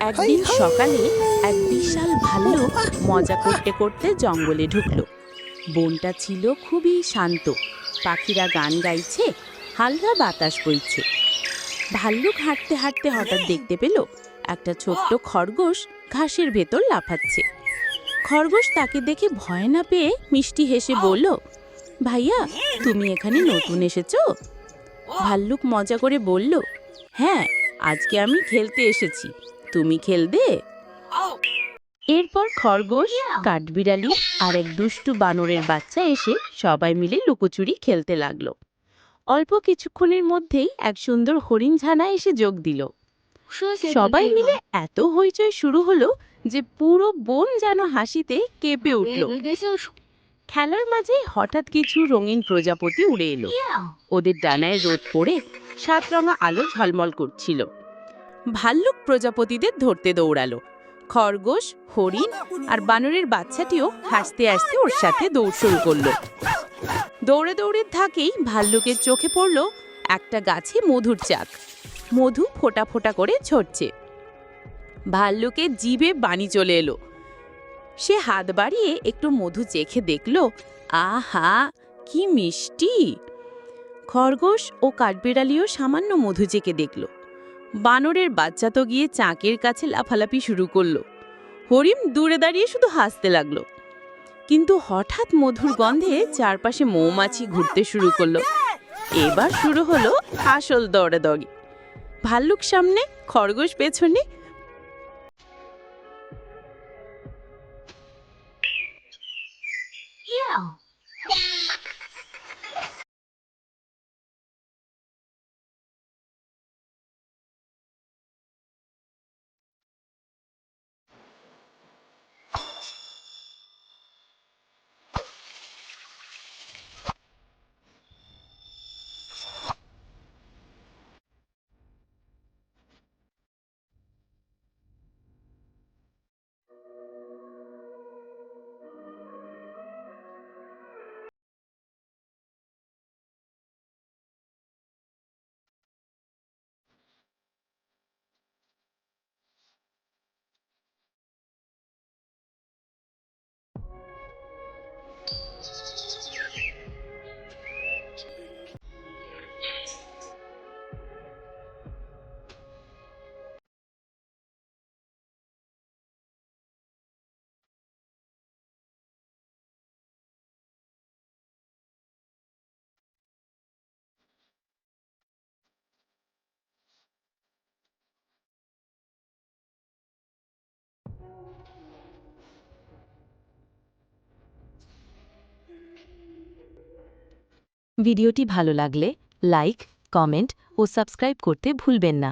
একদিন সকালে এক বিশাল ভাল্লুক মজা করতে করতে জঙ্গলে ঢুকলো। বনটা ছিল খুবই শান্ত। পাখিরা গান গাইছে, হালকা বাতাস বইছে। ভাল্লুক হাঁটতে হাঁটতে হঠাৎ দেখতে পেল, একটা ছোট্ট খরগোশ ঘাসের ভেতর লাফাচ্ছে। খরগোশ তাকে দেখে ভয় না পেয়ে মিষ্টি হেসে বলল, ভাইয়া, তুমি এখানে নতুন এসেছ? ভাল্লুক মজা করে বলল হ্যাঁ আজকে আমি খেলতে এসেছি। তুমি খেলবে? এরপর খরগোশ কাঠবিড়ালি আর এক দুষ্টু বানরের বাচ্চা এসে সবাই মিলে লুকোচুরি খেলতে লাগল। অল্প কিছুক্ষণের মধ্যেই এক সুন্দর হরিণ ঝানা এসে যোগ দিল। সবাই মিলে এত হইচই শুরু হলো যে পুরো বন যেন হাসিতে কেঁপে উঠল। খেলার মাঝে হঠাৎ কিছু রঙিন প্রজাপতি উড়ে এলো। ওদের ডানায় রোদ পড়ে সাত রঙা আলো ঝলমল করছিল। ভাল্লুক প্রজাপতিদের ধরতে দৌড়ালো। খরগোশ, হরিণ আর বানরের বাচ্চাটিও হাসতে হাসতে ওর সাথে দৌড় শুরু করল। দৌড়ে দৌড়ে থাকেই ভাল্লুকের চোখে পড়ল একটা গাছে মধুর চাক। মধু ফোঁটা ফোটা করে ঝরছে। ভাল্লুকের জিভে বাণী চলে এলো। সে হাত বাড়িয়ে একটু মধু চেখে দেখল, আহা, কি মিষ্টি! খরগোশ ও কাঠবিড়ালিও সামান্য মধু চেকে দেখল। বানরের বাচ্চা তো গিয়ে চাঁকের কাছে লাফালাফি শুরু করল। হরিম দূরে দাঁড়িয়ে শুধু হাসতে লাগল। কিন্তু হঠাৎ মধুর গন্ধে চারপাশে মৌমাছি ঘুরতে শুরু করল। এবার শুরু হলো আসল দৌড়াদৌড়ি ভাল্লুক সামনে, খরগোশ পেছনে। ভিডিওটি ভালো লাগলে লাইক কমেন্ট ও সাবস্ক্রাইব করতে ভুলবেন না।